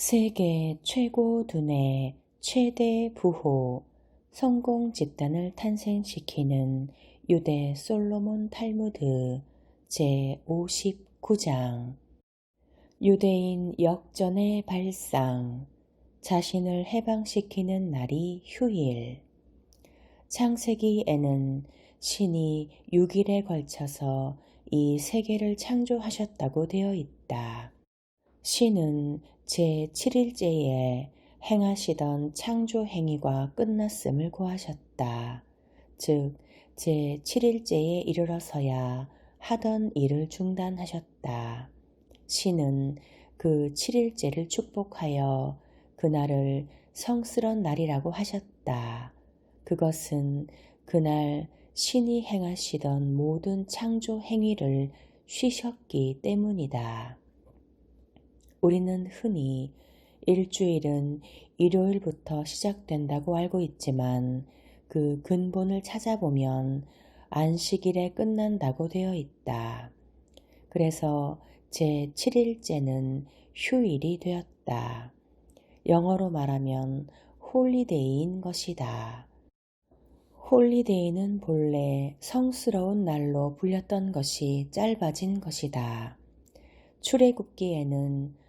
세계 최고 두뇌 최대 부호 성공 집단을 탄생시키는 유대 솔로몬 탈무드 제59장 유대인 역전의 발상 자신을 해방시키는 날이 휴일 창세기에는 신이 6일에 걸쳐서 이 세계를 창조하셨다고 되어 있다. 신은 제7일째에 행하시던 창조 행위가 끝났음을 고하셨다. 즉, 제7일째에 이르러서야 하던 일을 중단하셨다. 신은 그 7일째를 축복하여 그날을 성스런 날이라고 하셨다. 그것은 그날 신이 행하시던 모든 창조 행위를 쉬셨기 때문이다. 우리는 흔히 일주일은 일요일부터 시작된다고 알고 있지만 그 근본을 찾아보면 안식일에 끝난다고 되어 있다. 그래서 제 7일째는 휴일이 되었다. 영어로 말하면 홀리데이인 것이다. 홀리데이는 본래 성스러운 날로 불렸던 것이 짧아진 것이다. 출애굽기에는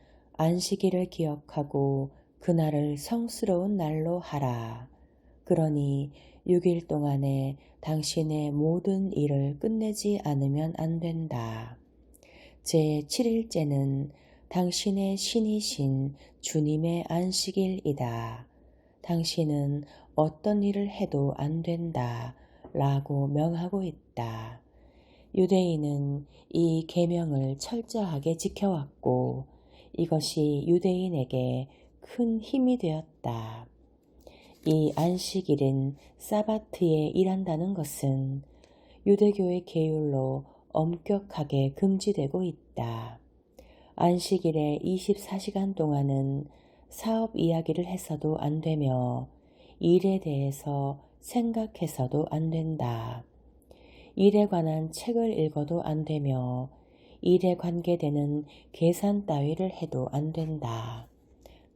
안식일을 기억하고 그날을 성스러운 날로 하라. 그러니 6일 동안에 당신의 모든 일을 끝내지 않으면 안 된다. 제 7일째는 당신의 신이신 주님의 안식일이다. 당신은 어떤 일을 해도 안 된다. 라고 명하고 있다. 유대인은 이 계명을 철저하게 지켜왔고 이것이 유대인에게 큰 힘이 되었다. 이 안식일은 사바트에 일한다는 것은 유대교의 계율로 엄격하게 금지되고 있다. 안식일에 24시간 동안은 사업 이야기를 해서도 안 되며 일에 대해서 생각해서도 안 된다. 일에 관한 책을 읽어도 안 되며 일에 관계되는 계산 따위를 해도 안 된다.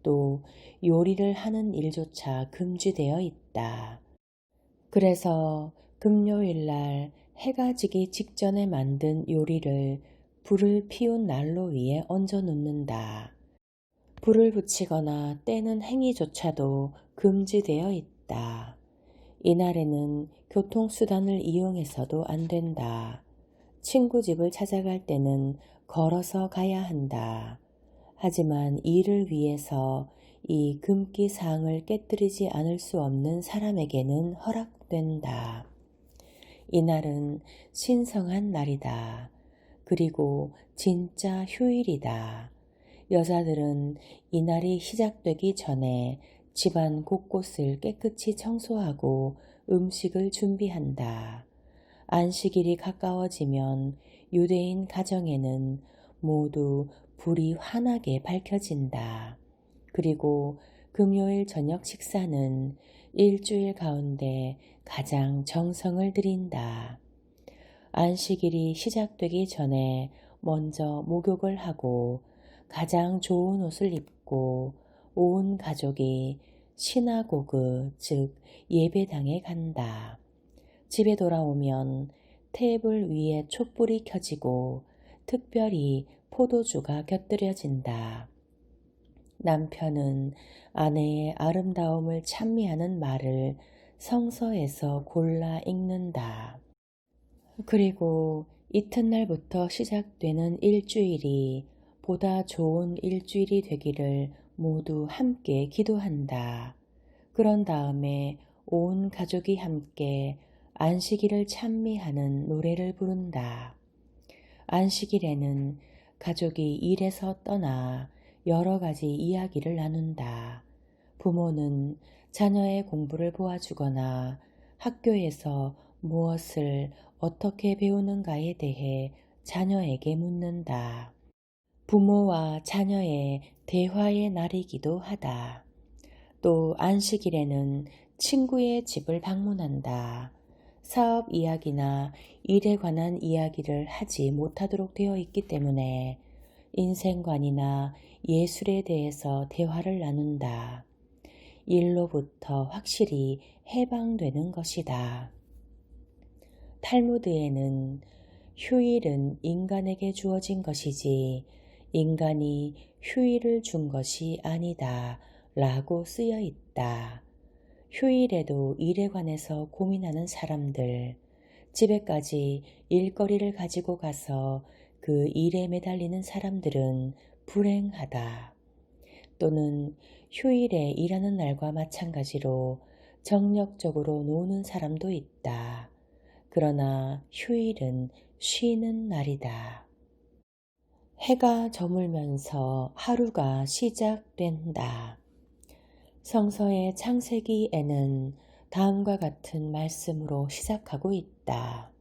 또 요리를 하는 일조차 금지되어 있다. 그래서 금요일 날 해가 지기 직전에 만든 요리를 불을 피운 난로 위에 얹어 놓는다. 불을 붙이거나 떼는 행위조차도 금지되어 있다. 이날에는 교통수단을 이용해서도 안 된다. 친구 집을 찾아갈 때는 걸어서 가야 한다. 하지만 이를 위해서 이 금기 사항을 깨뜨리지 않을 수 없는 사람에게는 허락된다. 이날은 신성한 날이다. 그리고 진짜 휴일이다. 여자들은 이날이 시작되기 전에 집안 곳곳을 깨끗이 청소하고 음식을 준비한다. 안식일이 가까워지면 유대인 가정에는 모두 불이 환하게 밝혀진다. 그리고 금요일 저녁 식사는 일주일 가운데 가장 정성을 들인다. 안식일이 시작되기 전에 먼저 목욕을 하고 가장 좋은 옷을 입고 온 가족이 시나고그, 즉 예배당에 간다. 집에 돌아오면 테이블 위에 촛불이 켜지고 특별히 포도주가 곁들여진다. 남편은 아내의 아름다움을 찬미하는 말을 성서에서 골라 읽는다. 그리고 이튿날부터 시작되는 일주일이 보다 좋은 일주일이 되기를 모두 함께 기도한다. 그런 다음에 온 가족이 함께 안식일을 찬미하는 노래를 부른다. 안식일에는 가족이 일에서 떠나 여러 가지 이야기를 나눈다. 부모는 자녀의 공부를 도와주거나 학교에서 무엇을 어떻게 배우는가에 대해 자녀에게 묻는다. 부모와 자녀의 대화의 날이기도 하다. 또 안식일에는 친구의 집을 방문한다. 사업 이야기나 일에 관한 이야기를 하지 못하도록 되어 있기 때문에 인생관이나 예술에 대해서 대화를 나눈다. 일로부터 확실히 해방되는 것이다. 탈무드에는 휴일은 인간에게 주어진 것이지 인간이 휴일을 준 것이 아니다 라고 쓰여 있다. 휴일에도 일에 관해서 고민하는 사람들, 집에까지 일거리를 가지고 가서 그 일에 매달리는 사람들은 불행하다. 또는 휴일에 일하는 날과 마찬가지로 정력적으로 노는 사람도 있다. 그러나 휴일은 쉬는 날이다. 해가 저물면서 하루가 시작된다. 성서의 창세기에는 다음과 같은 말씀으로 시작하고 있다.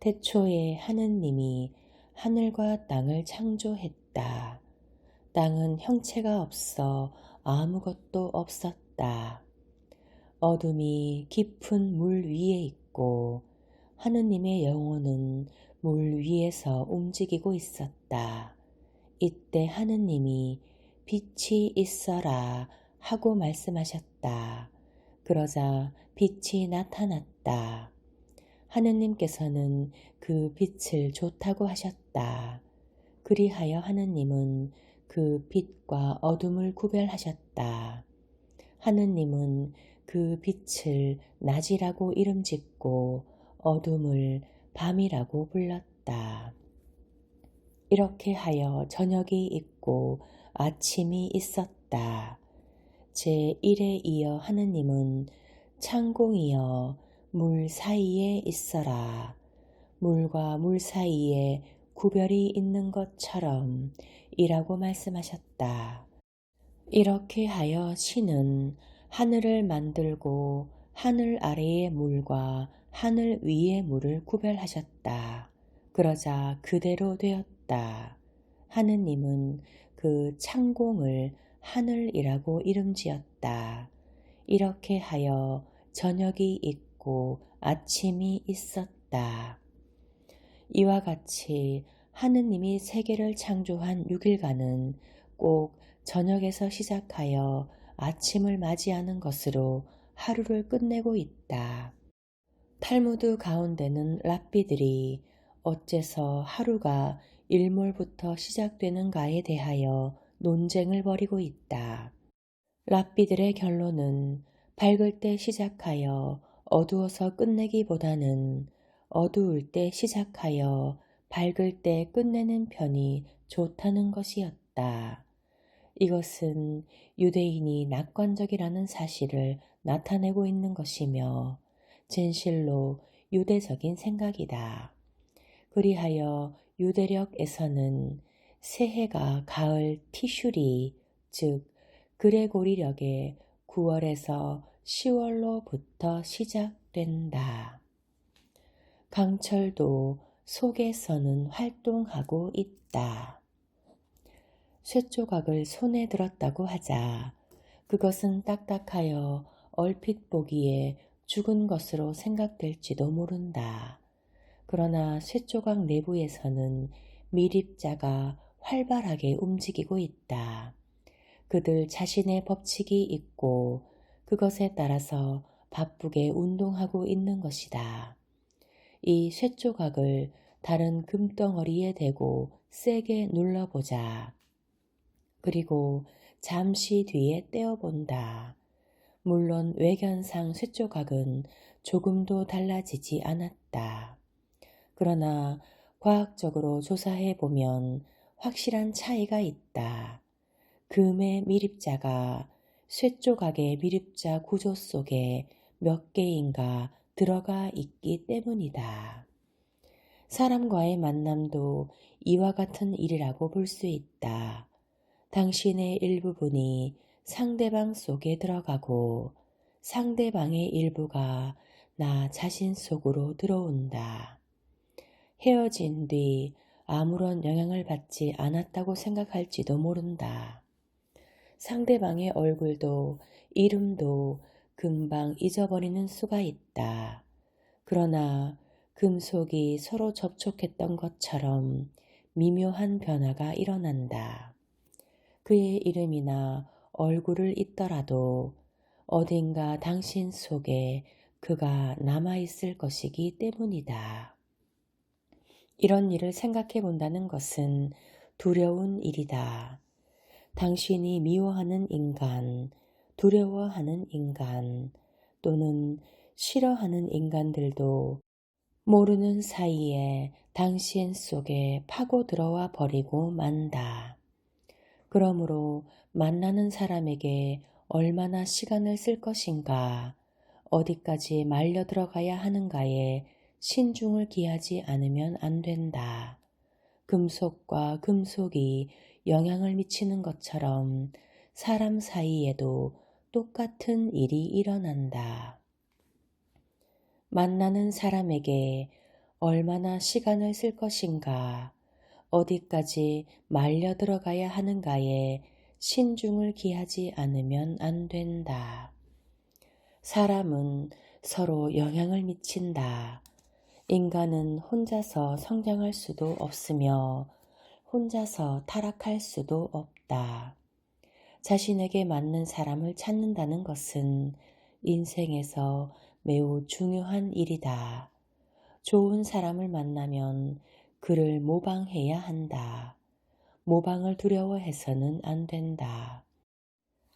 태초에 하느님이 하늘과 땅을 창조했다. 땅은 형체가 없어 아무것도 없었다. 어둠이 깊은 물 위에 있고 하느님의 영혼은 물 위에서 움직이고 있었다. 이때 하느님이 빛이 있어라 하고 말씀하셨다. 그러자 빛이 나타났다. 하느님께서는 그 빛을 좋다고 하셨다. 그리하여 하느님은 그 빛과 어둠을 구별하셨다. 하느님은 그 빛을 낮이라고 이름 짓고 어둠을 밤이라고 불렀다. 이렇게 하여 저녁이 있고 아침이 있었다. 제1에 이어 하느님은 창공이여 물 사이에 있어라. 물과 물 사이에 구별이 있는 것처럼 이라고 말씀하셨다. 이렇게 하여 신은 하늘을 만들고 하늘 아래의 물과 하늘 위의 물을 구별하셨다. 그러자 그대로 되었다. 하느님은 그 창공을 하늘이라고 이름 지었다. 이렇게 하여 저녁이 있고 아침이 있었다. 이와 같이 하느님이 세계를 창조한 6일간은 꼭 저녁에서 시작하여 아침을 맞이하는 것으로 하루를 끝내고 있다. 탈무드 가운데는 랍비들이 어째서 하루가 일몰부터 시작되는가에 대하여 논쟁을 벌이고 있다. 랍비들의 결론은 밝을 때 시작하여 어두워서 끝내기보다는 어두울 때 시작하여 밝을 때 끝내는 편이 좋다는 것이었다. 이것은 유대인이 낙관적이라는 사실을 나타내고 있는 것이며 진실로 유대적인 생각이다. 그리하여 유대력에서는 새해가 가을 티슈리, 즉 그레고리력의 9월에서 10월로부터 시작된다. 강철도 속에서는 활동하고 있다. 쇠조각을 손에 들었다고 하자 그것은 딱딱하여 얼핏 보기에 죽은 것으로 생각될지도 모른다. 그러나 쇠조각 내부에서는 미립자가 활발하게 움직이고 있다. 그들 자신의 법칙이 있고 그것에 따라서 바쁘게 운동하고 있는 것이다. 이 쇠조각을 다른 금덩어리에 대고 세게 눌러보자. 그리고 잠시 뒤에 떼어본다. 물론 외견상 쇠조각은 조금도 달라지지 않았다. 그러나 과학적으로 조사해 보면 확실한 차이가 있다. 금의 미립자가 쇠조각의 미립자 구조 속에 몇 개인가 들어가 있기 때문이다. 사람과의 만남도 이와 같은 일이라고 볼 수 있다. 당신의 일부분이 상대방 속에 들어가고 상대방의 일부가 나 자신 속으로 들어온다. 헤어진 뒤 아무런 영향을 받지 않았다고 생각할지도 모른다. 상대방의 얼굴도 이름도 금방 잊어버리는 수가 있다. 그러나 금속이 서로 접촉했던 것처럼 미묘한 변화가 일어난다. 그의 이름이나 얼굴을 잊더라도 어딘가 당신 속에 그가 남아있을 것이기 때문이다. 이런 일을 생각해 본다는 것은 두려운 일이다. 당신이 미워하는 인간, 두려워하는 인간, 또는 싫어하는 인간들도 모르는 사이에 당신 속에 파고 들어와 버리고 만다. 그러므로 만나는 사람에게 얼마나 시간을 쓸 것인가, 어디까지 말려 들어가야 하는가에 신중을 기하지 않으면 안 된다. 금속과 금속이 영향을 미치는 것처럼 사람 사이에도 똑같은 일이 일어난다. 만나는 사람에게 얼마나 시간을 쓸 것인가, 어디까지 말려 들어가야 하는가에 신중을 기하지 않으면 안 된다. 사람은 서로 영향을 미친다. 인간은 혼자서 성장할 수도 없으며 혼자서 타락할 수도 없다. 자신에게 맞는 사람을 찾는다는 것은 인생에서 매우 중요한 일이다. 좋은 사람을 만나면 그를 모방해야 한다. 모방을 두려워해서는 안 된다.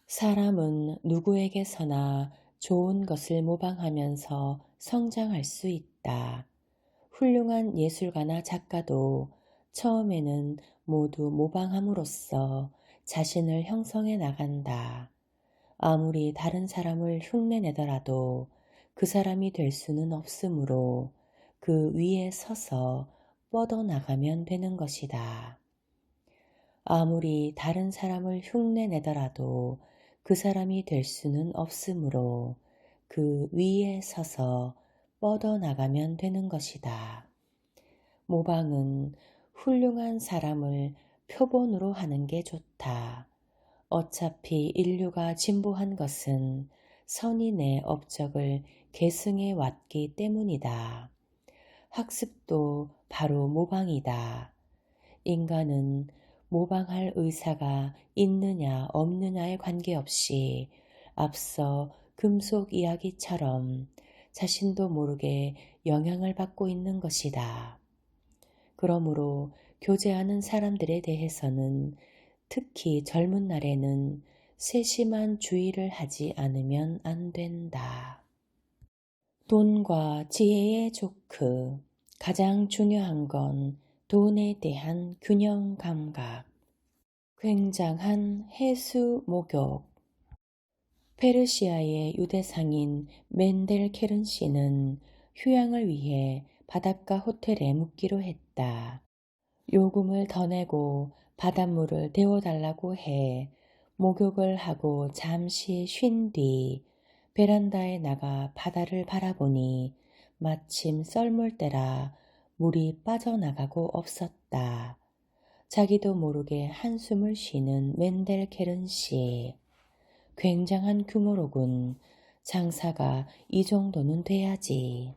사람은 누구에게서나 좋은 것을 모방하면서 성장할 수 있다. 훌륭한 예술가나 작가도 처음에는 모두 모방함으로써 자신을 형성해 나간다. 아무리 다른 사람을 흉내내더라도 그 사람이 될 수는 없으므로 그 위에 서서 뻗어나가면 되는 것이다. 아무리 다른 사람을 흉내내더라도 그 사람이 될 수는 없으므로 그 위에 서서 뻗어나가면 되는 것이다. 모방은 훌륭한 사람을 표본으로 하는 게 좋다. 어차피 인류가 진보한 것은 선인의 업적을 계승해 왔기 때문이다. 학습도 바로 모방이다. 인간은 모방할 의사가 있느냐 없느냐에 관계없이 앞서 금속 이야기처럼 자신도 모르게 영향을 받고 있는 것이다. 그러므로 교제하는 사람들에 대해서는 특히 젊은 날에는 세심한 주의를 하지 않으면 안 된다. 돈과 지혜의 조크. 가장 중요한 건 돈에 대한 균형 감각. 굉장한 해수 목욕. 페르시아의 유대상인 멘델 케른 씨는 휴양을 위해 바닷가 호텔에 묵기로 했다. 요금을 더 내고 바닷물을 데워달라고 해 목욕을 하고 잠시 쉰 뒤 베란다에 나가 바다를 바라보니 마침 썰물 때라 물이 빠져나가고 없었다. 자기도 모르게 한숨을 쉬는 멘델 케른 씨. 굉장한 규모로군. 장사가 이 정도는 돼야지.